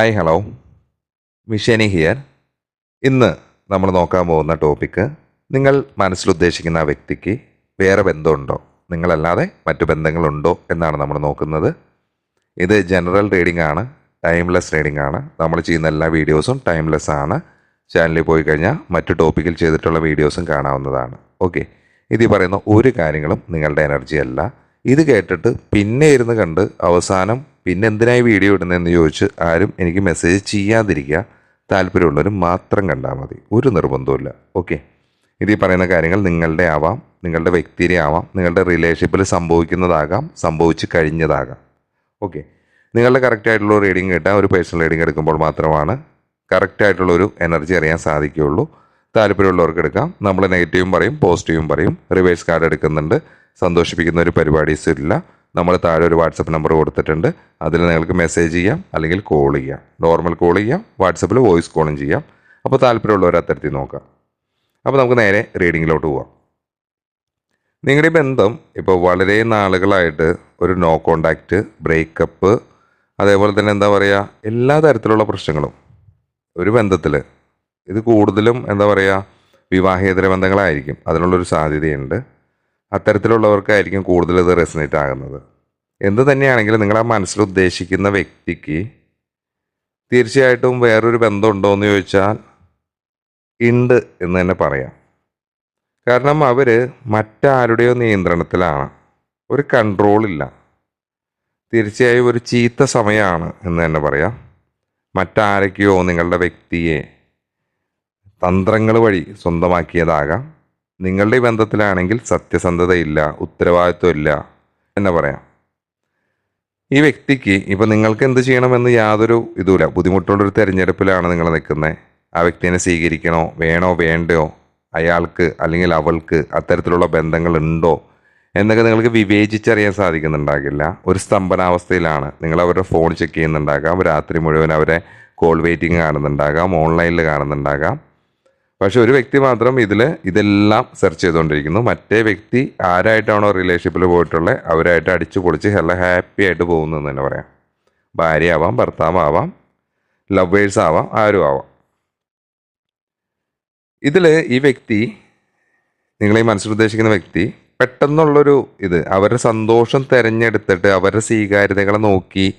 Hi hello മിഷേനി here ഇന്ന് നമ്മൾ നോക്കാൻ പോകുന്ന ടോപ്പിക്ക് നിങ്ങൾ മനസ്സിലുദ്ദേശിക്കുന്ന ആ വ്യക്തിക്ക് വേറെ ബന്ധമുണ്ടോ? നിങ്ങളല്ലാതെ മറ്റു ബന്ധങ്ങളുണ്ടോ എന്നാണ് നമ്മൾ നോക്കുന്നത്. ഇത് ജനറൽ റീഡിംഗ് ആണ് ടൈംലെസ് റീഡിംഗ് ആണ്. നമ്മൾ ചെയ്യുന്ന എല്ലാ വീഡിയോസും ടൈംലെസ് ആണ്. ചാനലിൽ പോയി കഴിഞ്ഞാൽ മറ്റു ടോപ്പിക്കിൽ ചെയ്തിട്ടുള്ള വീഡിയോസും കാണാവുന്നതാണ്. ഓക്കെ ഇത് പറയുന്ന ഒരു കാര്യങ്ങളും നിങ്ങളുടെ എനർജി അല്ല. ഇത് കേട്ടിട്ട് പിന്നെ ഇരുന്ന് കണ്ട് അവസാനം പിന്നെ എന്തിനായി വീഡിയോ ഇടുന്നതെന്ന് ചോദിച്ച് ആരും എനിക്ക് മെസ്സേജ് ചെയ്യാതിരിക്കുക. താല്പര്യമുള്ളവർ മാത്രം കണ്ടാൽ മതി. ഒരു നിർബന്ധവുമില്ല. ഓക്കെ ഇത് ഈ പറയുന്ന കാര്യങ്ങൾ നിങ്ങളുടെ ആവാം നിങ്ങളുടെ വ്യക്തിയുടെ ആവാം നിങ്ങളുടെ റിലേഷൻഷിപ്പിൽ സംഭവിക്കുന്നതാകാം സംഭവിച്ച് കഴിഞ്ഞതാകാം. ഓക്കെ നിങ്ങളുടെ കറക്റ്റായിട്ടുള്ള റീഡിങ് കിട്ടാൻ ഒരു പേഴ്സണൽ റീഡിംഗ് എടുക്കുമ്പോൾ മാത്രമാണ് കറക്റ്റായിട്ടുള്ളൊരു എനർജി അറിയാൻ സാധിക്കുകയുള്ളൂ. താല്പര്യമുള്ളവർക്ക് എടുക്കാം. നമ്മൾ നെഗറ്റീവും പറയും പോസിറ്റീവും പറയും. റിവേഴ്സ് കാർഡ് എടുക്കുന്നുണ്ട്. സന്തോഷിപ്പിക്കുന്ന ഒരു പരിപാടീസ് ഇല്ല. നമ്മൾ താഴെ ഒരു വാട്സപ്പ് നമ്പർ കൊടുത്തിട്ടുണ്ട്. അതിൽ നിങ്ങൾക്ക് മെസ്സേജ് ചെയ്യാം അല്ലെങ്കിൽ കോൾ ചെയ്യാം. നോർമൽ കോൾ ചെയ്യാം വാട്സപ്പിൽ വോയിസ് കോളും ചെയ്യാം. അപ്പോൾ താല്പര്യമുള്ളവർ അത്തരത്തിൽ നോക്കാം. അപ്പോൾ നമുക്ക് നേരെ റീഡിങ്ങിലോട്ട് പോവാം. നിങ്ങളുടെ ബന്ധം ഇപ്പോൾ വളരെ നാളുകളായിട്ട് ഒരു നോ കോണ്ടാക്റ്റ് ബ്രേക്കപ്പ് അതേപോലെ തന്നെ എന്താ പറയുക എല്ലാ തരത്തിലുള്ള പ്രശ്നങ്ങളും ഒരു ബന്ധത്തിൽ ഇത് കൂടുതലും എന്താ പറയുക വിവാഹേതര ബന്ധങ്ങളായിരിക്കും. അതിനുള്ളൊരു സാധ്യതയുണ്ട്. അത്തരത്തിലുള്ളവർക്കായിരിക്കും കൂടുതൽ ഇത് റെസിനേറ്റ് ആകുന്നത്. എന്ത് തന്നെയാണെങ്കിലും നിങ്ങൾ ആ മനസ്സിൽ ഉദ്ദേശിക്കുന്ന വ്യക്തിക്ക് തീർച്ചയായിട്ടും വേറൊരു ബന്ധമുണ്ടോ എന്ന് ചോദിച്ചാൽ ഉണ്ട് എന്ന് തന്നെ പറയാം. കാരണം അവർ മറ്റാരുടെയോ നിയന്ത്രണത്തിലാണ്. ഒരു കൺട്രോളില്ല തീർച്ചയായും ഒരു ചീത്ത സമയമാണ് എന്ന് തന്നെ പറയാം. മറ്റാരൊക്കെയോ നിങ്ങളുടെ വ്യക്തിയെ തന്ത്രങ്ങൾ വഴി സ്വന്തമാക്കിയതാകാം. നിങ്ങളുടെ ബന്ധത്തിലാണെങ്കിൽ സത്യസന്ധതയില്ല ഉത്തരവാദിത്വമില്ല എന്ന് പറയാം. ഈ വ്യക്തിക്ക് ഇപ്പം നിങ്ങൾക്ക് എന്ത് ചെയ്യണമെന്ന് യാതൊരു ഇതുമില്ല. ബുദ്ധിമുട്ടുള്ളൊരു തിരഞ്ഞെടുപ്പിലാണ് നിങ്ങൾ നിൽക്കുന്നത്. ആ വ്യക്തിനെ സ്വീകരിക്കണോ വേണോ വേണ്ടയോ? അയാൾക്ക് അല്ലെങ്കിൽ അവൾക്ക് അത്തരത്തിലുള്ള ബന്ധങ്ങൾ ഉണ്ടോ എന്നൊക്കെ നിങ്ങൾക്ക് വിവേചിച്ചറിയാൻ സാധിക്കുന്നുണ്ടാകില്ല. ഒരു സ്തംഭനാവസ്ഥയിലാണ്. നിങ്ങൾ അവരുടെ ഫോൺ ചെക്ക് ചെയ്യുന്നുണ്ടാകാം. രാത്രി മുഴുവൻ അവരെ കോൾ വെയിറ്റിംഗ് കാണുന്നുണ്ടാകാം. ഓൺലൈനിൽ കാണുന്നുണ്ടാകാം. പക്ഷെ ഒരു വ്യക്തി മാത്രം ഇതിൽ ഇതെല്ലാം സെർച്ച് ചെയ്തുകൊണ്ടിരിക്കുന്നു മറ്റേ വ്യക്തി ആരായിട്ടാണോ റിലേഷൻഷിപ്പിൽ പോയിട്ടുള്ളത് അവരായിട്ട് അടിച്ചു പൊളിച്ച് ഹെല്ല ഹാപ്പി ആയിട്ട് പോകുന്നു എന്ന് തന്നെ പറയാം. ഭാര്യ ആവാം ഭർത്താവാവാം ലവേഴ്സ് ആവാം ആരും ആവാം. ഇതിൽ ഈ വ്യക്തി നിങ്ങളീ മനസ്സിലുദ്ദേശിക്കുന്ന വ്യക്തി പെട്ടെന്നുള്ളൊരു ഇത് അവരുടെ സന്തോഷം തിരഞ്ഞെടുത്തിട്ട് അവരുടെ സ്വീകാര്യതകളെ നോക്കി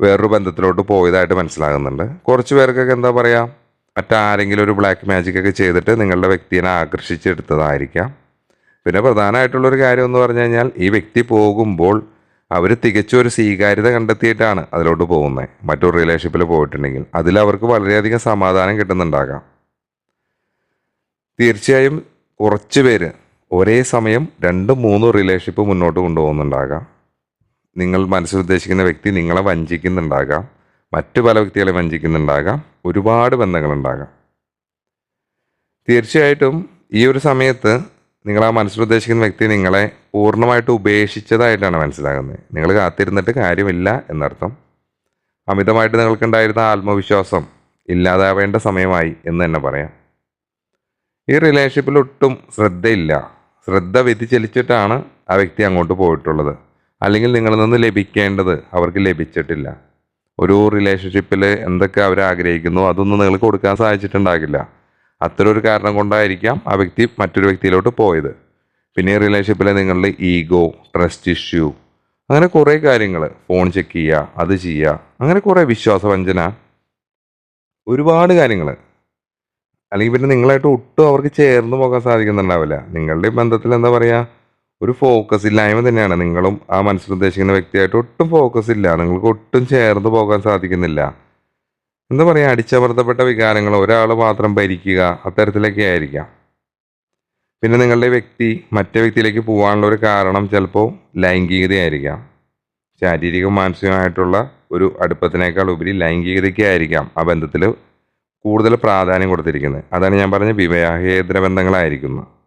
വേറൊരു ബന്ധത്തിലോട്ട് പോയതായിട്ട് മനസ്സിലാകുന്നുണ്ട്. കുറച്ച് പേർക്കൊക്കെ എന്താ പറയുക മറ്റാരെങ്കിലും ഒരു ബ്ലാക്ക് മാജിക് ഒക്കെ ചെയ്തിട്ട് നിങ്ങളുടെ വ്യക്തിനെ ആകർഷിച്ചെടുത്തതായിരിക്കാം. പിന്നെ പ്രധാനമായിട്ടുള്ളൊരു കാര്യം എന്ന് പറഞ്ഞു കഴിഞ്ഞാൽ ഈ വ്യക്തി പോകുമ്പോൾ അവർ തികച്ചും ഒരു സ്വീകാര്യത കണ്ടെത്തിയിട്ടാണ് അതിലോട്ട് പോകുന്നത് മറ്റൊരു റിലേഷൻഷിപ്പിൽ പോയിട്ടുണ്ടെങ്കിൽ അതിൽ അവർക്ക് വളരെയധികം സമാധാനം കിട്ടുന്നുണ്ടാകാം. തീർച്ചയായും കുറച്ച് പേര് ഒരേ സമയം രണ്ട് മൂന്ന് റിലേഷൻഷിപ്പ് മുന്നോട്ട് കൊണ്ടുപോകുന്നുണ്ടാകാം. നിങ്ങൾ മനസ്സിലുദ്ദേശിക്കുന്ന വ്യക്തി നിങ്ങളെ വഞ്ചിക്കുന്നുണ്ടാകാം. മറ്റു പല വ്യക്തികളെ വഞ്ചിക്കുന്നുണ്ടാകാം. ഒരുപാട് ബന്ധങ്ങളുണ്ടാകാം. തീർച്ചയായിട്ടും ഈ ഒരു സമയത്ത് നിങ്ങൾ ആ മനസ്സിലുദ്ദേശിക്കുന്ന വ്യക്തി നിങ്ങളെ പൂർണമായിട്ട് ഉപേക്ഷിച്ചതായിട്ടാണ് മനസ്സിലാകുന്നത്. നിങ്ങൾ കാത്തിരുന്നിട്ട് കാര്യമില്ല എന്നർത്ഥം. അമിതമായിട്ട് നിങ്ങൾക്കുണ്ടായിരുന്ന ആത്മവിശ്വാസം ഇല്ലാതാവേണ്ട സമയമായി എന്ന് തന്നെ പറയാം. ഈ റിലേഷൻഷിപ്പിൽ ഒട്ടും ശ്രദ്ധയില്ല. ശ്രദ്ധ വ്യതിചലിച്ചിട്ടാണ് ആ വ്യക്തി അങ്ങോട്ട് പോയിട്ടുള്ളത്. അല്ലെങ്കിൽ നിങ്ങളിൽ നിന്ന് ലഭിക്കേണ്ടത് അവർക്ക് ലഭിച്ചിട്ടില്ല. ഒരു റിലേഷൻഷിപ്പിൽ എന്തൊക്കെ അവർ ആഗ്രഹിക്കുന്നു അതൊന്നും നിങ്ങൾക്ക് കൊടുക്കാൻ സാധിച്ചിട്ടുണ്ടാകില്ല. അത്തരം ഒരു കാരണം കൊണ്ടായിരിക്കാം ആ വ്യക്തി മറ്റൊരു വ്യക്തിയിലോട്ട് പോയത്. പിന്നെ റിലേഷൻഷിപ്പിലെ നിങ്ങളുടെ ഈഗോ ട്രസ്റ്റ് ഇഷ്യൂ അങ്ങനെ കുറേ കാര്യങ്ങൾ ഫോൺ ചെക്ക് ചെയ്യുക അത് ചെയ്യുക അങ്ങനെ കുറേ വിശ്വാസവഞ്ചന ഒരുപാട് കാര്യങ്ങൾ അല്ലെങ്കിൽ പിന്നെ നിങ്ങളായിട്ട് ഒട്ടും അവർക്ക് ചേർന്ന് പോകാൻ സാധിക്കുന്നുണ്ടാവില്ല. നിങ്ങളുടെ ബന്ധത്തിൽ എന്താ പറയുക ഒരു ഫോക്കസ് ഇല്ലായ്മ തന്നെയാണ്. നിങ്ങളും ആ മനസ്സിൽ ഉദ്ദേശിക്കുന്ന വ്യക്തിയായിട്ട് ഒട്ടും ഫോക്കസ് ഇല്ല. നിങ്ങൾക്ക് ഒട്ടും ചേർന്ന് പോകാൻ സാധിക്കുന്നില്ല. എന്താ പറയുക അടിച്ചമർത്തപ്പെട്ട വികാരങ്ങൾ ഒരാൾ മാത്രം ഭരിക്കുക അത്തരത്തിലൊക്കെ ആയിരിക്കാം. പിന്നെ നിങ്ങളുടെ വ്യക്തി മറ്റേ വ്യക്തിയിലേക്ക് പോകാനുള്ള ഒരു കാരണം ചിലപ്പോൾ ലൈംഗികതയായിരിക്കാം. ശാരീരിക മാനസികമായിട്ടുള്ള ഒരു അടുപ്പത്തിനേക്കാൾ ഉപരി ലൈംഗികതയ്ക്കായിരിക്കാം ആ ബന്ധത്തിൽ കൂടുതൽ പ്രാധാന്യം കൊടുത്തിരിക്കുന്നത്. അതാണ് ഞാൻ പറഞ്ഞ വിവാഹേതര ബന്ധങ്ങളായിരിക്കുന്നത്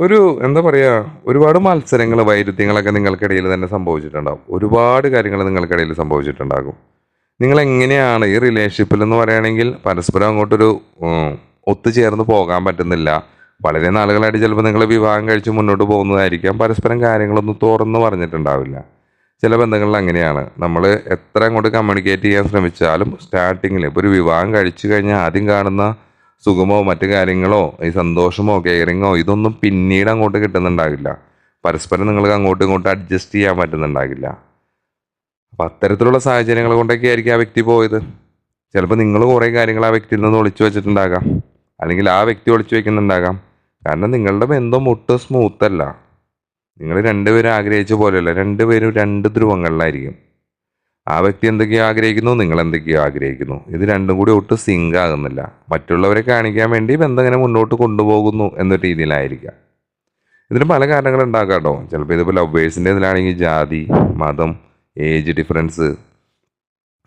ഒരു എന്താ പറയാ ഒരുപാട് മത്സരങ്ങൾ വൈരുദ്ധ്യങ്ങളൊക്കെ നിങ്ങൾക്കിടയിൽ തന്നെ സംഭവിച്ചിട്ടുണ്ടാകും ഒരുപാട് കാര്യങ്ങൾ നിങ്ങൾക്കിടയിൽ സംഭവിച്ചിട്ടുണ്ടാകും. നിങ്ങൾ എങ്ങനെയാണ് ഈ റിലേഷൻഷിപ്പിൽ എന്ന് പറയുകയാണെങ്കിൽ പരസ്പരം അങ്ങോട്ടൊരു ഒത്തുചേർന്ന് പോകാൻ പറ്റുന്നില്ല. വളരെ നാളുകളായിട്ട് ചിലപ്പോൾ നിങ്ങൾ വിവാഹം കഴിച്ച് മുന്നോട്ട് പോകുന്നതായിരിക്കാം. പരസ്പരം കാര്യങ്ങളൊന്നും തുറന്ന് പറഞ്ഞിട്ടുണ്ടാവില്ല. ചില ബന്ധങ്ങളിൽ അങ്ങനെയാണ്. നമ്മൾ എത്ര അങ്ങോട്ട് കമ്മ്യൂണിക്കേറ്റ് ചെയ്യാൻ ശ്രമിച്ചാലും സ്റ്റാർട്ടിങ്ങിൽ ഇപ്പോൾ ഒരു വിവാഹം കഴിച്ചു കഴിഞ്ഞാൽ ആദ്യം കാണുന്ന സുഖമോ മറ്റു കാര്യങ്ങളോ ഈ സന്തോഷമോ കെയറിങ്ങോ ഇതൊന്നും പിന്നീട് അങ്ങോട്ട് കിട്ടുന്നുണ്ടാകില്ല. പരസ്പരം നിങ്ങൾക്ക് അങ്ങോട്ടും ഇങ്ങോട്ടും അഡ്ജസ്റ്റ് ചെയ്യാൻ പറ്റുന്നുണ്ടാകില്ല. അപ്പം അത്തരത്തിലുള്ള സാഹചര്യങ്ങൾ കൊണ്ടൊക്കെ ആയിരിക്കും ആ വ്യക്തി പോയത്. ചിലപ്പോൾ നിങ്ങൾ കുറേ കാര്യങ്ങൾ ആ വ്യക്തിയിൽ നിന്ന് ഒളിച്ചു വെച്ചിട്ടുണ്ടാകാം. അല്ലെങ്കിൽ ആ വ്യക്തി ഒളിച്ചു വെക്കുന്നുണ്ടാകാം. കാരണം നിങ്ങളുടെ ബന്ധം ഒട്ടും സ്മൂത്തല്ല നിങ്ങൾ രണ്ടുപേരും ആഗ്രഹിച്ച പോലെയല്ല. രണ്ടുപേരും രണ്ട് ധ്രുവങ്ങളിലായിരിക്കും. ആ വ്യക്തി എന്തൊക്കെയോ ആഗ്രഹിക്കുന്നു? നിങ്ങൾ എന്തൊക്കെയോ ആഗ്രഹിക്കുന്നു? ഇത് രണ്ടും കൂടി ഒട്ടും സിങ്ക് ആകുന്നില്ല. മറ്റുള്ളവരെ കാണിക്കാൻ വേണ്ടി ബന്ധം ഇങ്ങനെ മുന്നോട്ട് കൊണ്ടുപോകുന്നു എന്ന രീതിയിലായിരിക്കാം. ഇതിന് പല കാരണങ്ങളുണ്ടാകാം കേട്ടോ. ചിലപ്പോൾ ഇതിപ്പോൾ ലവേഴ്സിന്റെ ഇതിലാണെങ്കിൽ ജാതി മതം ഏജ് ഡിഫറൻസ്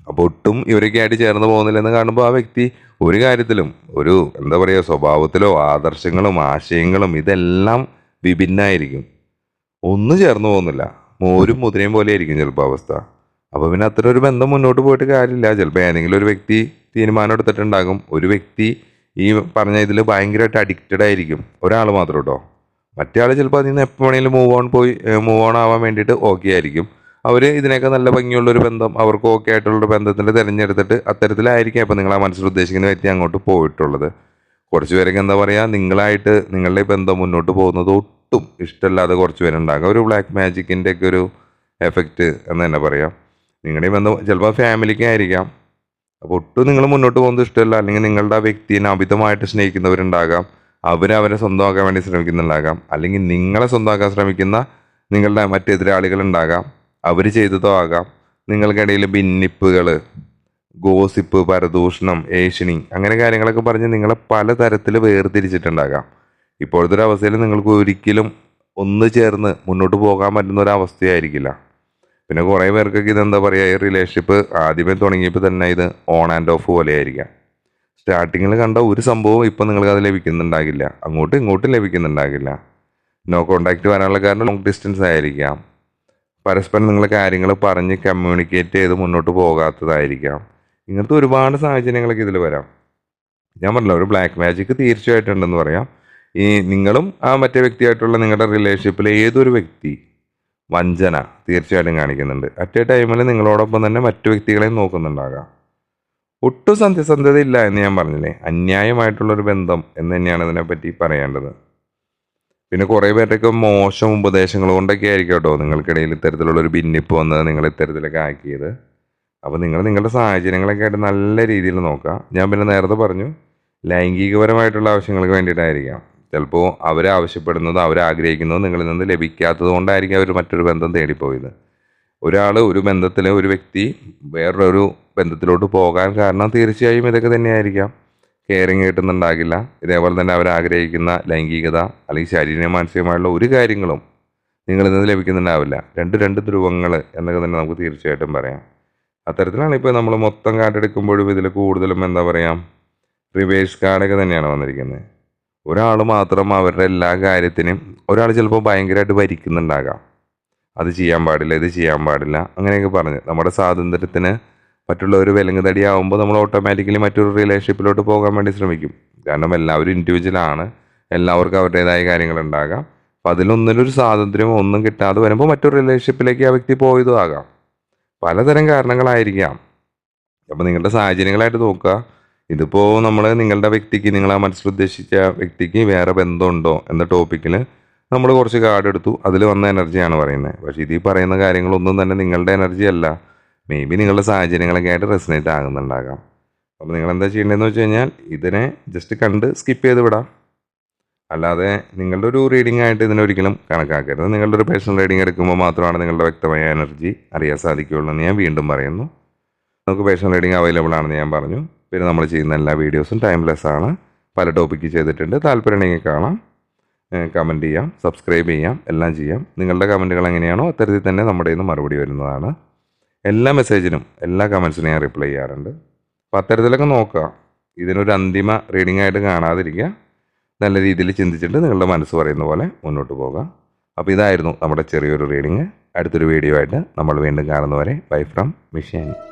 അപ്പോൾ ഒട്ടും ഇവരൊക്കെ ആയിട്ട് ചേർന്ന് പോകുന്നില്ലെന്ന് കാണുമ്പോൾ ആ വ്യക്തി ഒരു കാര്യത്തിലും ഒരു എന്താ പറയുക സ്വഭാവത്തിലോ ആദർശങ്ങളും ആശയങ്ങളും ഇതെല്ലാം വിഭിന്നായിരിക്കും. ഒന്നും ചേർന്ന് പോകുന്നില്ല. മോരും മുതിരയും പോലെ ആയിരിക്കും ചിലപ്പോൾ അവസ്ഥ. അപ്പോൾ പിന്നെ അത്തരം ഒരു ബന്ധം മുന്നോട്ട് പോയിട്ട് കാര്യമില്ല. ചിലപ്പോൾ ഏതെങ്കിലും ഒരു വ്യക്തി തീരുമാനം എടുത്തിട്ടുണ്ടാകും. ഒരു വ്യക്തി ഈ പറഞ്ഞ ഇതിൽ ഭയങ്കരമായിട്ട് അഡിക്റ്റഡ് ആയിരിക്കും. ഒരാൾ മാത്രം കേട്ടോ മറ്റേ ആൾ ചിലപ്പോൾ അതിൽ നിന്ന് എപ്പോൾ വേണമെങ്കിലും മൂവ് ഓൺ പോയി മൂവ് ഓൺ ആവാൻ വേണ്ടിയിട്ട് ഓക്കെ ആയിരിക്കും. അവർ ഇതിനൊക്കെ നല്ല ഭംഗിയുള്ള ഒരു ബന്ധം അവർക്ക് ഓക്കെ ആയിട്ടുള്ളൊരു ബന്ധത്തിൽ തിരഞ്ഞെടുത്തിട്ട് അത്തരത്തിലായിരിക്കും ഇപ്പോൾ നിങ്ങൾ ആ മനസ്സിൽ ഉദ്ദേശിക്കുന്ന വ്യക്തി അങ്ങോട്ട് പോയിട്ടുള്ളത്. കുറച്ച് പേരൊക്കെ എന്താ പറയുക നിങ്ങളായിട്ട് നിങ്ങളുടെ ബന്ധം മുന്നോട്ട് പോകുന്നത് ഒട്ടും ഇഷ്ടമല്ലാതെ കുറച്ച് പേരുണ്ടാകും. ഒരു ബ്ലാക്ക് മാജിക്കിന്റെ ഒക്കെ ഒരു എഫക്റ്റ് എന്ന് തന്നെ പറയാം. നിങ്ങളുടെ ബന്ധം ചിലപ്പോൾ ഫാമിലിക്ക് ആയിരിക്കാം. അപ്പോൾ ഒട്ടും നിങ്ങൾ മുന്നോട്ട് പോകുന്നത് ഇഷ്ടമല്ല. അല്ലെങ്കിൽ നിങ്ങളുടെ ആ വ്യക്തിയെ അമിതമായിട്ട് സ്നേഹിക്കുന്നവരുണ്ടാകാം. അവരെ അവരെ സ്വന്തമാക്കാൻ വേണ്ടി ശ്രമിക്കുന്നുണ്ടാകാം. അല്ലെങ്കിൽ നിങ്ങളെ സ്വന്തമാക്കാൻ ശ്രമിക്കുന്ന നിങ്ങളുടെ മറ്റെതിരാളികൾ ഉണ്ടാകാം അവർ ചെയ്തതോ ആകാം. നിങ്ങൾക്കിടയിൽ ഭിന്നിപ്പുകൾ ഗോസിപ്പ് പരദൂഷണം ഏഷണി അങ്ങനെ കാര്യങ്ങളൊക്കെ പറഞ്ഞ് നിങ്ങളെ പല തരത്തിൽ വേർതിരിച്ചിട്ടുണ്ടാകാം. ഇപ്പോഴത്തെ ഒരു അവസ്ഥയിൽ നിങ്ങൾക്ക് ഒരിക്കലും ഒന്ന് ചേർന്ന് മുന്നോട്ട് പോകാൻ പറ്റുന്ന ഒരു അവസ്ഥയായിരിക്കില്ല. പിന്നെ കുറേ പേർക്കൊക്കെ ഇതെന്താ പറയുക ഈ റിലേഷൻഷിപ്പ് ആദ്യമേ തുടങ്ങിയപ്പോൾ തന്നെ ഇത് ഓൺ ആൻഡ് ഓഫ് പോലെ ആയിരിക്കാം സ്റ്റാർട്ടിങ്ങിൽ കണ്ട ഒരു സംഭവം ഇപ്പം നിങ്ങൾക്ക് അത് ലഭിക്കുന്നുണ്ടാകില്ല. അങ്ങോട്ടും ഇങ്ങോട്ടും ലഭിക്കുന്നുണ്ടാകില്ല. നോ കോണ്ടാക്റ്റ് വരാനുള്ള കാരണം ലോങ് ഡിസ്റ്റൻസ് ആയിരിക്കാം. പരസ്പരം നിങ്ങൾ കാര്യങ്ങൾ പറഞ്ഞ് കമ്മ്യൂണിക്കേറ്റ് ചെയ്ത് മുന്നോട്ട് പോകാത്തതായിരിക്കാം. ഇങ്ങനത്തെ ഒരുപാട് സാഹചര്യങ്ങളൊക്കെ ഇതിൽ വരാം. ഞാൻ പറഞ്ഞില്ല ഒരു ബ്ലാക്ക് മാജിക്ക് തീർച്ചയായിട്ടും ഉണ്ടെന്ന് പറയാം. ഈ നിങ്ങളും ആ മറ്റേ വ്യക്തിയായിട്ടുള്ള നിങ്ങളുടെ റിലേഷൻഷിപ്പിൽ ഏതൊരു വ്യക്തി വഞ്ചന തീർച്ചയായിട്ടും കാണിക്കുന്നുണ്ട്. അറ്റ് എ ടൈമിൽ നിങ്ങളോടൊപ്പം തന്നെ മറ്റു വ്യക്തികളെയും നോക്കുന്നുണ്ടാകാം. ഒട്ടും സത്യസന്ധത ഇല്ല എന്ന് ഞാൻ പറഞ്ഞില്ലേ? അന്യായമായിട്ടുള്ളൊരു ബന്ധം എന്ന് തന്നെയാണ് ഇതിനെപ്പറ്റി പറയേണ്ടത്. പിന്നെ കുറേ പേരുടെയൊക്കെ മോശം ഉപദേശങ്ങൾ കൊണ്ടൊക്കെ ആയിരിക്കും കേട്ടോ നിങ്ങൾക്കിടയിൽ ഇത്തരത്തിലുള്ള ഒരു ഭിന്നിപ്പ് വന്നത് നിങ്ങൾ ഇത്തരത്തിലൊക്കെ ആക്കിയത് അപ്പോൾ നിങ്ങൾ നിങ്ങളുടെ സാഹചര്യങ്ങളൊക്കെ ആയിട്ട് നല്ല രീതിയിൽ നോക്കുക. ഞാൻ പിന്നെ നേരത്തെ പറഞ്ഞു ലൈംഗികപരമായിട്ടുള്ള ആവശ്യങ്ങൾക്ക് വേണ്ടിയിട്ടായിരിക്കാം. ചിലപ്പോൾ അവർ ആഗ്രഹിക്കുന്നത് നിങ്ങളിൽ നിന്ന് ലഭിക്കാത്തത് കൊണ്ടായിരിക്കും അവർ മറ്റൊരു ബന്ധം തേടിപ്പോയത്. ഒരാൾ ഒരു ബന്ധത്തിൽ ഒരു വ്യക്തി വേറൊരു ബന്ധത്തിലോട്ട് പോകാൻ കാരണം തീർച്ചയായും ഇതൊക്കെ തന്നെയായിരിക്കാം. കെയറിങ് കിട്ടുന്നുണ്ടാകില്ല. ഇതേപോലെ തന്നെ അവർ ആഗ്രഹിക്കുന്ന ലൈംഗികത അല്ലെങ്കിൽ ശാരീരിക മാനസികമായുള്ള ഒരു കാര്യങ്ങളും നിങ്ങളിൽ നിന്ന് ലഭിക്കുന്നുണ്ടാവില്ല. രണ്ട് രണ്ട് ധ്രുവങ്ങൾ എന്നൊക്കെ തന്നെ നമുക്ക് തീർച്ചയായിട്ടും പറയാം. അത്തരത്തിലാണ് ഇപ്പോൾ നമ്മൾ മൊത്തം കാർഡെടുക്കുമ്പോഴും ഇതിൽ കൂടുതലും എന്താ പറയുക റിവേഴ്സ് കാർഡൊക്കെ തന്നെയാണ് വന്നിരിക്കുന്നത്. ഒരാൾ മാത്രം അവരുടെ എല്ലാ കാര്യത്തിനും ഒരാൾ ചിലപ്പോൾ ഭയങ്കരമായിട്ട് ഭരിക്കുന്നുണ്ടാകാം. അത് ചെയ്യാൻ പാടില്ല ഇത് ചെയ്യാൻ പാടില്ല അങ്ങനെയൊക്കെ പറഞ്ഞ്. നമ്മുടെ സ്വാതന്ത്ര്യത്തിന് മറ്റുള്ളവർ വിലങ്ങുതടിയാവുമ്പോൾ നമ്മൾ ഓട്ടോമാറ്റിക്കലി മറ്റൊരു റിലേഷൻഷിപ്പിലോട്ട് പോകാൻ വേണ്ടി ശ്രമിക്കും. കാരണം എല്ലാവരും ഇൻഡിവിജ്വലാണ് എല്ലാവർക്കും അവരുടേതായ കാര്യങ്ങളുണ്ടാകാം. അപ്പം അതിലൊന്നിലൊരു സ്വാതന്ത്ര്യമോ ഒന്നും കിട്ടാതെ വരുമ്പോൾ മറ്റൊരു റിലേഷൻഷിപ്പിലേക്ക് ആ വ്യക്തി പോയതും ആകാം. പലതരം കാരണങ്ങളായിരിക്കാം. അപ്പോൾ നിങ്ങളുടെ സാഹചര്യങ്ങളായിട്ട് നോക്കുക. ഇതിപ്പോൾ നമ്മൾ നിങ്ങളുടെ വ്യക്തിക്ക് നിങ്ങൾ ആ മനസ്സിലുദ്ദേശിച്ച വ്യക്തിക്ക് വേറെ ബന്ധമുണ്ടോ എന്ന ടോപ്പിക്കിൽ നമ്മൾ കുറച്ച് കാർഡ് എടുത്തു. അതിൽ വന്ന എനർജിയാണ് പറയുന്നത് പക്ഷേ ഇതിൽ പറയുന്ന കാര്യങ്ങളൊന്നും തന്നെ നിങ്ങളുടെ എനർജി അല്ല. മേ ബി നിങ്ങളുടെ സാഹചര്യങ്ങളൊക്കെ ആയിട്ട് റെസിനേറ്റ് ആകുന്നുണ്ടാകാം. അപ്പോൾ നിങ്ങൾ എന്താ ചെയ്യേണ്ടതെന്ന് വെച്ച് കഴിഞ്ഞാൽ ഇതിനെ ജസ്റ്റ് കണ്ട് സ്കിപ്പ് ചെയ്ത് വിടാം. അല്ലാതെ നിങ്ങളുടെ ഒരു റീഡിംഗ് ആയിട്ട് ഇതിനെ ഒരിക്കലും കണക്കാക്കരുത്. നിങ്ങളുടെ ഒരു പേഴ്സണൽ റീഡിംഗ് എടുക്കുമ്പോൾ മാത്രമാണ് നിങ്ങളുടെ വ്യക്തമായ എനർജി അറിയാൻ സാധിക്കുകയുള്ളൂ എന്ന് ഞാൻ വീണ്ടും പറയുന്നു. നമുക്ക് പേഴ്സണൽ റീഡിംഗ് അവൈലബിൾ ആണെന്ന് ഞാൻ പറഞ്ഞു. പിന്നെ നമ്മൾ ചെയ്യുന്ന എല്ലാ വീഡിയോസും ടൈംലെസ് ആണ്. പല ടോപ്പിക്ക് ചെയ്തിട്ടുണ്ട്. താല്പര്യമുണ്ടെങ്കിൽ കാണാം. കമന്റ് ചെയ്യാം. സബ്സ്ക്രൈബ് ചെയ്യാം. എല്ലാം ചെയ്യാം. നിങ്ങളുടെ കമന്റുകൾ എങ്ങനെയാണോ അത്തരത്തിൽ തന്നെ നമ്മുടെ നിന്ന് മറുപടി വരുന്നതാണ്. എല്ലാ മെസ്സേജിനും എല്ലാ കമൻസിനും ഞാൻ റിപ്ലൈ ചെയ്യാറുണ്ട്. അപ്പോൾ അത്തരത്തിലൊക്കെ നോക്കുക. ഇതിനൊരു അന്തിമ റീഡിംഗ് ആയിട്ട് കാണാതിരിക്കുക. നല്ല രീതിയിൽ ചിന്തിച്ചിട്ട് നിങ്ങളുടെ മനസ്സ് പറയുന്ന പോലെ മുന്നോട്ട് പോകാം. അപ്പോൾ ഇതായിരുന്നു നമ്മുടെ ചെറിയൊരു റീഡിങ് അടുത്തൊരു വീഡിയോ ആയിട്ട് നമ്മൾ വീണ്ടും കാണുന്നവരെ ബൈ ഫ്രം മിഷേനി